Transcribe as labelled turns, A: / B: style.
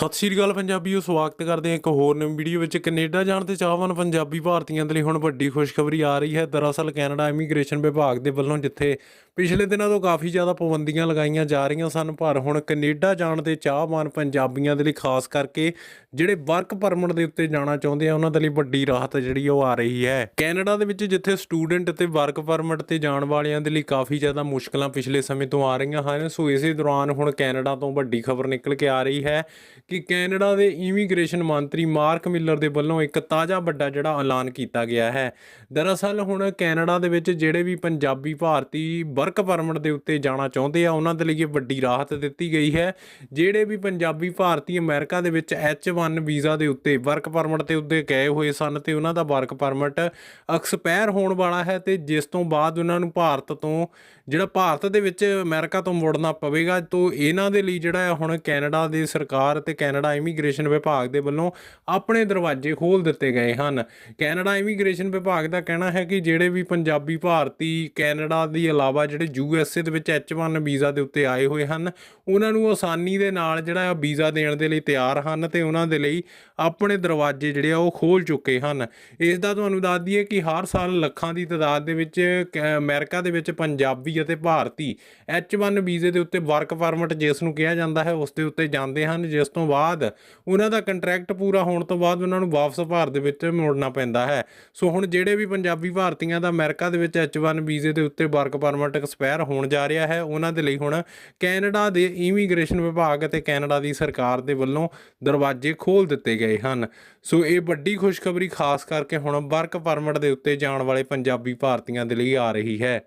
A: ਸਤਿ ਸ਼੍ਰੀ ਅਕਾਲ ਪੰਜਾਬੀਓ, ਸਵਾਗਤ ਕਰਦੇ ਹਾਂ ਇੱਕ ਹੋਰ ਨਵੀਂ ਵੀਡੀਓ ਵਿੱਚ। ਕੈਨੇਡਾ ਜਾਣ ਤੇ ਚਾਹਵਾਨ ਪੰਜਾਬੀ ਭਾਰਤੀਆਂ ਦੇ ਲਈ ਹੁਣ ਵੱਡੀ ਖੁਸ਼ਖਬਰੀ ਆ ਰਹੀ ਹੈ। ਦਰਅਸਲ ਕੈਨੇਡਾ ਇਮੀਗ੍ਰੇਸ਼ਨ ਵਿਭਾਗ ਦੇ ਵੱਲੋਂ ਜਿੱਥੇ ਪਿਛਲੇ ਦਿਨਾਂ ਤੋਂ ਕਾਫੀ ਜ਼ਿਆਦਾ ਪਾਬੰਦੀਆਂ ਲਗਾਈਆਂ ਜਾ ਰਹੀਆਂ ਸਨ, ਪਰ ਹੁਣ ਕੈਨੇਡਾ ਜਾਣ ਦੇ ਚਾਹਵਾਨ ਪੰਜਾਬੀਆਂ ਦੇ ਲਈ ਖਾਸ ਕਰਕੇ ਜਿਹੜੇ ਵਰਕ ਪਰਮਿਟ ਦੇ ਉੱਤੇ ਜਾਣਾ ਚਾਹੁੰਦੇ ਆ, ਉਹਨਾਂ ਦੇ ਲਈ ਵੱਡੀ ਰਾਹਤ ਜਿਹੜੀ ਉਹ ਆ ਰਹੀ ਹੈ। ਕੈਨੇਡਾ ਦੇ ਵਿੱਚ ਜਿੱਥੇ ਸਟੂਡੈਂਟ ਤੇ ਵਰਕ ਪਰਮਿਟ ਤੇ ਜਾਣ ਵਾਲਿਆਂ ਦੇ ਲਈ ਕਾਫੀ ਜ਼ਿਆਦਾ ਮੁਸ਼ਕਲਾਂ ਪਿਛਲੇ ਸਮੇਂ ਤੋਂ ਆ ਰਹੀਆਂ ਹਨ, ਸੋ ਇਸੇ ਦੌਰਾਨ ਹੁਣ ਕੈਨੇਡਾ ਤੋਂ ਵੱਡੀ ਖਬਰ ਨਿਕਲ ਕੇ ਆ ਰਹੀ ਹੈ ਕਿ ਕੈਨੇਡਾ ਦੇ ਇਮੀਗ੍ਰੇਸ਼ਨ ਮੰਤਰੀ ਮਾਰਕ ਮਿਲਰ ਦੇ ਵੱਲੋਂ ਇੱਕ ਤਾਜ਼ਾ ਵੱਡਾ ਜਿਹੜਾ ਐਲਾਨ ਕੀਤਾ ਗਿਆ ਹੈ। ਦਰਅਸਲ ਹੁਣ ਕੈਨੇਡਾ ਦੇ ਵਿੱਚ ਜਿਹੜੇ ਵੀ ਪੰਜਾਬੀ ਭਾਰਤੀ ਵਰਕ ਪਰਮਿਟ ਦੇ ਉੱਤੇ ਜਾਣਾ ਚਾਹੁੰਦੇ ਆ, ਉਹਨਾਂ ਦੇ ਲਈ ਇਹ ਵੱਡੀ ਰਾਹਤ ਦਿੱਤੀ ਗਈ ਹੈ। ਜਿਹੜੇ ਵੀ ਪੰਜਾਬੀ ਭਾਰਤੀ ਅਮਰੀਕਾ ਦੇ ਵਿੱਚ H1 ਵੀਜ਼ਾ ਦੇ ਉੱਤੇ ਵਰਕ ਪਰਮਿਟ ਦੇ ਉੱਤੇ ਗਏ ਹੋਏ ਸਨ ਤੇ ਉਹਨਾਂ ਦਾ ਵਰਕ ਪਰਮਿਟ ਐਕਸਪਾਇਰ ਹੋਣ ਵਾਲਾ ਹੈ ਤੇ ਜਿਸ ਤੋਂ ਬਾਅਦ ਉਹਨਾਂ ਨੂੰ ਭਾਰਤ ਤੋਂ, ਜਿਹੜਾ ਭਾਰਤ ਦੇ ਵਿੱਚ ਅਮਰੀਕਾ ਤੋਂ ਮੁੜਨਾ ਪਵੇਗਾ, ਤੋਂ ਇਹਨਾਂ ਦੇ ਲਈ ਜਿਹੜਾ ਹੁਣ ਕੈਨੇਡਾ ਦੇ ਸਰਕਾਰ ਤੇ ਕੈਨੇਡਾ ਇਮੀਗ੍ਰੇਸ਼ਨ ਵਿਭਾਗ ਦੇ ਵੱਲੋਂ ਆਪਣੇ ਦਰਵਾਜ਼ੇ ਖੋਲ ਦਿੱਤੇ ਗਏ ਹਨ। ਕੈਨੇਡਾ ਇਮੀਗ੍ਰੇਸ਼ਨ ਵਿਭਾਗ ਦਾ ਕਹਿਣਾ ਹੈ ਕਿ ਜਿਹੜੇ ਵੀ ਪੰਜਾਬੀ ਭਾਰਤੀ ਕੈਨੇਡਾ ਦੀ ਇਲਾਵਾ ਜਿਹੜੇ ਯੂ ਐੱਸ ਏ ਦੇ ਵਿੱਚ H1 ਵੀਜ਼ਾ ਦੇ ਉੱਤੇ ਆਏ ਹੋਏ ਹਨ, ਉਹਨਾਂ ਨੂੰ ਆਸਾਨੀ ਦੇ ਨਾਲ ਜਿਹੜਾ ਆ ਵੀਜ਼ਾ ਦੇਣ ਦੇ ਲਈ ਤਿਆਰ ਹਨ ਤੇ ਉਹਨਾਂ ਦੇ ਲਈ ਆਪਣੇ ਦਰਵਾਜ਼ੇ ਜਿਹੜੇ ਆ ਉਹ ਖੋਲ ਚੁੱਕੇ ਹਨ। ਇਸ ਦਾ ਤੁਹਾਨੂੰ ਦੱਸ ਦਈਏ ਕਿ ਹਰ ਸਾਲ ਲੱਖਾਂ ਦੀ ਤਾਦਾਦ ਦੇ ਵਿੱਚ ਕੈ- ਅਮਰੀਕਾ ਦੇ ਵਿੱਚ ਪੰਜਾਬੀ ਅਤੇ ਭਾਰਤੀ H1 ਵੀਜ਼ੇ ਦੇ ਉੱਤੇ ਵਰਕ ਪਰਮਿਟ ਜਿਸ ਨੂੰ ਕਿਹਾ ਜਾਂਦਾ ਹੈ, ਉਸ ਦੇ ਉੱਤੇ ਜਾਂਦੇ ਹਨ, ਜਿਸ ਤੋਂ ਤੋਂ ਬਾਅਦ ਉਹਨਾਂ ਦਾ ਕੰਟਰੈਕਟ ਪੂਰਾ ਹੋਣ ਤੋਂ ਬਾਅਦ ਉਹਨਾਂ ਨੂੰ ਵਾਪਸ ਭਾਰਤ ਦੇ ਵਿੱਚ ਮੋੜਨਾ ਪੈਂਦਾ ਹੈ। ਸੋ ਹੁਣ ਜਿਹੜੇ ਵੀ ਪੰਜਾਬੀ ਭਾਰਤੀਆਂ ਦਾ ਅਮਰੀਕਾ ਦੇ ਵਿੱਚ H1 ਵੀਜ਼ੇ ਦੇ ਉੱਤੇ ਵਰਕ ਪਰਮਿਟ ਐਕਸਪਾਇਰ ਹੋਣ ਜਾ ਰਿਹਾ ਹੈ, ਉਹਨਾਂ ਦੇ ਲਈ ਹੁਣ ਕੈਨੇਡਾ ਦੇ ਇਮੀਗ੍ਰੇਸ਼ਨ ਵਿਭਾਗ ਅਤੇ ਕੈਨੇਡਾ ਦੀ ਸਰਕਾਰ ਦੇ ਵੱਲੋਂ ਦਰਵਾਜ਼ੇ ਖੋਲ ਦਿੱਤੇ ਗਏ ਹਨ। ਸੋ ਇਹ ਵੱਡੀ ਖੁਸ਼ਖਬਰੀ ਖਾਸ ਕਰਕੇ ਹੁਣ ਵਰਕ ਪਰਮਿਟ ਦੇ ਉੱਤੇ ਜਾਣ ਵਾਲੇ ਪੰਜਾਬੀ ਭਾਰਤੀਆਂ ਦੇ ਲਈ ਆ ਰਹੀ ਹੈ।